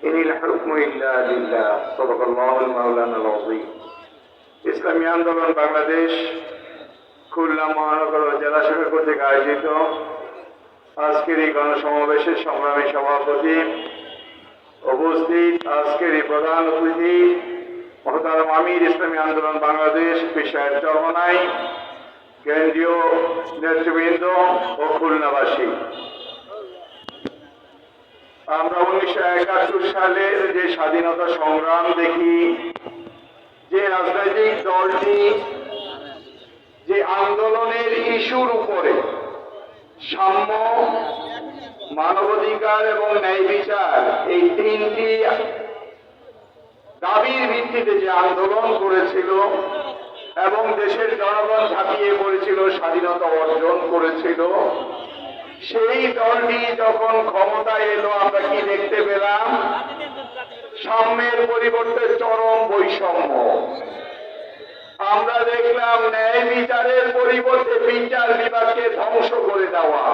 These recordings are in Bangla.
إن الحكم إلا لله صدق الله المولانا العظيم ইসলামী আন্দোলন বাংলাদেশ খুলনা মহানগর ও জেলা শাখা কর্তৃক আয়োজিত আজকের এই গণসমাবেশের সংগ্রামী সভাপতি উপস্থিত আজকের এই প্রধান অতিথি মহতারাম আমির ইসলামী আন্দোলন বাংলাদেশ পেশায়ের চরমনাই কেন্দ্রীয় নেতৃবৃন্দ ও খুলনাবাসী আমরা উনিশশো একাত্তর সালের যে স্বাধীনতা সংগ্রাম দেখি, যে রাজনৈতিক দলটি যে আন্দোলনের ইস্যুর উপরে সাম্য, মানবাধিকার এবং ন্যায় বিচার এই তিনটি দাবির ভিত্তিতে যে আন্দোলন করেছিল এবং দেশের জনগণ ঝাঁপিয়ে পড়েছিল, স্বাধীনতা অর্জন করেছিল সেই দলটি যখন ক্ষমতায় এলো, আমরা কি দেখতে পেলাম? সাম্যের পরিবর্তে চরম বৈষম্য। আমরা দেখলাম ন্যায় বিচারের পরিবর্তে বিচার বিভাগকে ধ্বংস করে দেওয়া।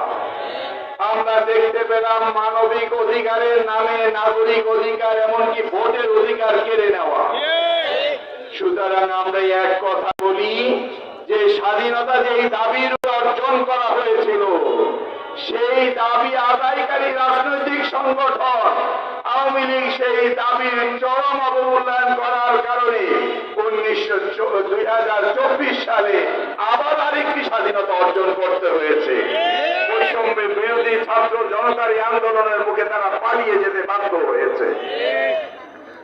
আমরা দেখতে পেলাম মানবিক অধিকারের নামে নাগরিক অধিকার, এমনকি ভোটের অধিকার কেড়ে নেওয়া। সুতরাং আমরা এক কথা বলি যে স্বাধীনতা যেই দাবির অর্জন করা হয়েছিল সেই দাবি আদায়কারী রাজনৈতিক সংগঠন, আওয়ামী লীগ সেই দাবির চরম অবমূল্যায়ন করার কারণে উনিশশো দুই হাজার চব্বিশ সালে আবার আরেকটি স্বাধীনতা অর্জন করতে হয়েছে। বৈষম্য বিরোধী ছাত্র জনতার আন্দোলনের মুখে তারা পালিয়ে যেতে বাধ্য হয়েছে।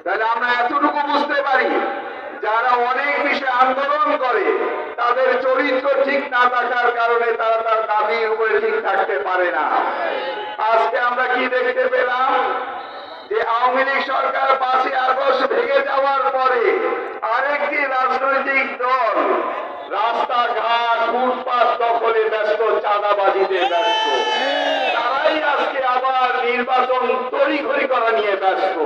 তাহলে আমরা এতটুকু বুঝতে পারি, যারা অনেক বিষয়ে আন্দোলন করে তাদের চরিত্র ঠিক না থাকার কারণে তারা তার দাবির উপরে ঠিক থাকতে পারে না। আজকে আমরা কি দেখতে পেলাম? যে আওয়ামী লীগ সরকার পাঁচই আগস্ট ভেঙে যাওয়ার পরে আরেকটি রাজনৈতিক দল রাস্তাঘাট, ফুটপাত দখলে ব্যস্ত, চাঁদাবাজিতে ব্যস্ত। তারাই আজকে আবার নির্বাচন তড়িঘড়ি করা নিয়ে ব্যস্ত।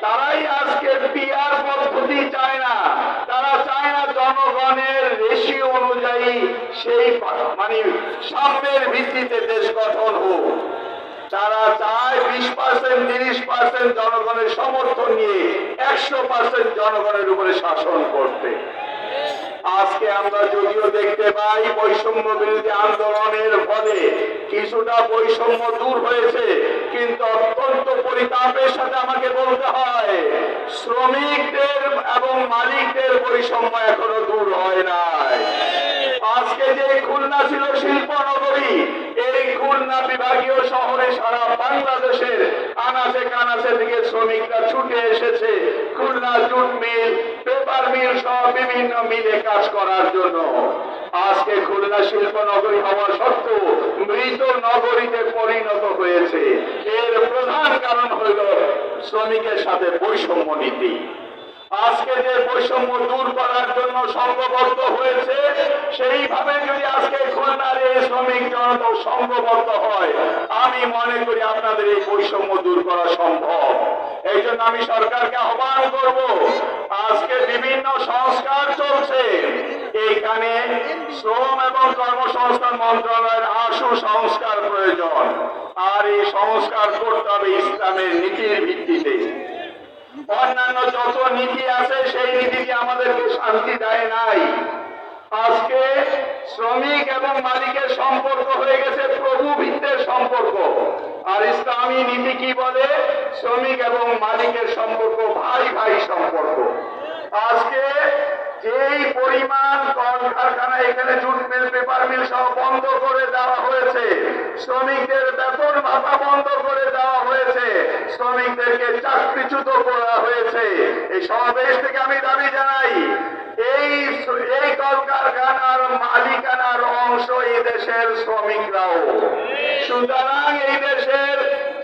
তারাই আজকে পিয়ার পদ্ধতি চায় না তারা চায় না জনগণের অনুযায়ী সেই মানে সাম্যের ভিত্তিতে দেশ গঠন হোক। তারা চায় বিশ পার্সেন্ট তিরিশ পার্সেন্ট জনগণের সমর্থন নিয়ে একশো পার্সেন্ট জনগণের উপরে শাসন করতে। আজকে আমরা যদিও দেখতে পাই বৈষম্য বিরোধী আন্দোলনের ফলে কিছুটা বৈষম্য দূর হয়েছে, কিন্তু অত্যন্ত পরিতাপের সাথে আমাকে বলতে হয়, শ্রমিকদের এবং মালিকদের বৈষম্য এখনও দূর হয় খুলনা ছিল শিল্প নগরী এই খুলনা বিভাগীয় শহরে সারা বাংলাদেশের আনাচে কানাচে থেকে শ্রমিকরা ছুটে এসেছে। Khulna jute mill, paper mill সহ বিভিন্ন মিলে কাজ করার জন্য। আজকে খুলনা শিল্প নগরী হওয়া সত্ত্বেও মৃত নগরীতে পরিণত হয়েছে। এর প্রধান কারণ হইল শ্রমিকের সাথে বৈষম্য নীতি। আজকে যে বৈষম্য দূর করার জন্য সংঘবদ্ধ হয়েছে, সেইভাবে যদি আজকে খুলনার এই শ্রমিক জনতা সংঘবদ্ধ হয়। আমি মনে করি আপনাদের এই বৈষম্য দূর করা সম্ভব। এই জন্য আমি সরকারকে আহ্বান করব, আজকে বিভিন্ন সংস্কার চলছে। এইখানে শ্রম এবং কর্মসংস্থান মন্ত্রণালয়ের আশু সংস্কার প্রয়োজন। আর এই সংস্কার করতে হবে ইসলামের নীতির ভিত্তিতে। অন্যান্য যত নীতি আছে, সেই নীতি আমাদেরকে শান্তি দেয় নাই। আজকে শ্রমিক এবং মালিকের সম্পর্ক হয়ে গেছে প্রভু ভিত্তের সম্পর্ক। আর ইসলামী নীতি কি বলে? শ্রমিক এবং মালিকের সম্পর্ক, ভাই ভাই সম্পর্ক। আজকে যেই পরিমাণ কলকারখানা এখানে জুট মিল, পেপার মিল সহ বন্ধ করে দেওয়া হয়েছে, শ্রমিকদের বেতন ভাতা বন্ধ করে দেওয়া হয়েছে, শ্রমিকদেরকে চাকরিচ্যুত করা হয়েছে। এই সমাবেশ থেকে আমি দাবি জানাই এই এই কলকারখানার মালিকানার অংশ এই দেশের শ্রমিকরাও। সুতরাং এই দেশের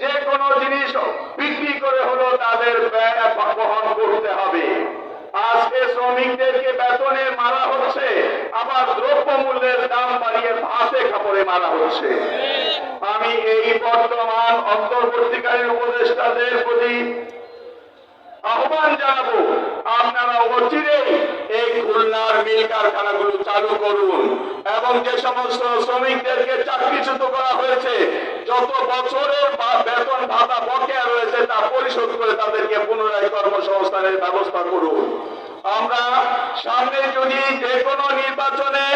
যে কোনো জিনিস বিক্রি করে হলো তাদের বহন করতে হবে। আজকে শ্রমিকদেরকে বেতনে মারা হচ্ছে, আবার দ্রব্য মূল্যের দাম বাড়িয়ে ভাতে কাপড়ে মারা হচ্ছে। আমি এই বর্তমান অন্তর্বর্তীকালীন উপদেষ্টাদের প্রতি আহ্বান জানাব আপনারা অচিরে এই খুলনার মিল কারখানাগুলো চালু করুন। এবং যে সমস্ত শ্রমিকদেরকে চাকরিচ্যুত করা হয়েছে, যত বছরের বেতন ভাতা বকেয়া রয়েছে তা পরিশোধ করে তাদেরকে পুনরায় কর্মসংস্থানের ব্যবস্থা করুন। আমরা সামনে যদি যে কোনো নির্বাচনে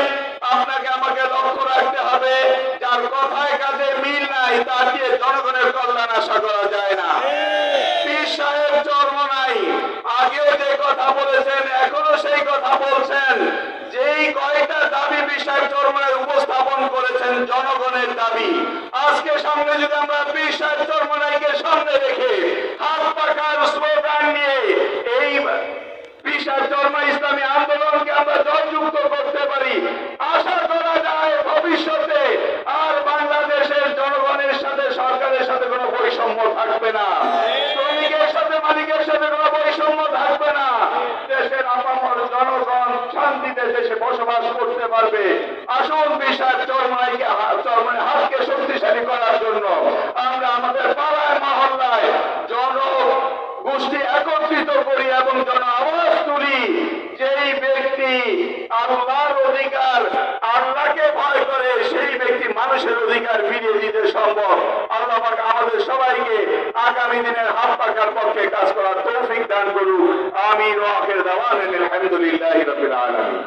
আজকে সামনে যদি আমরা পীর সাহেব চর্মনাইকে সামনে রেখে হাত পাকার স্লোগান নিয়ে এই বৈষম্য থাকবে না, শ্রমিকের সাথে, মালিকের সাথে বৈষম্য থাকবে না। জনগণ শান্তিতে দেশে বসবাস করতে পারবে। আসুন বিশাল চরমাইকে শক্তিশালী করার জন্য। আমরা আমাদের পাড়ায়, মহল্লায় জন গোষ্ঠী একত্রিত করি এবং জন আওয়াজ তুলি, যেই ব্যক্তি আল্লাহর অধিকার, আল্লাহকে ভয় করে, সেই ব্যক্তি মানুষের অধিকার ফিরিয়ে দিতে সম্ভব। আল্লাহ আমাদের সবাইকে আগামী দিনের হাত পাকার পক্ষে কাজ করার তৌফিক দান করুন আমি রকের দাওয়ান আলহামদুলিল্লাহ রবিল আলমী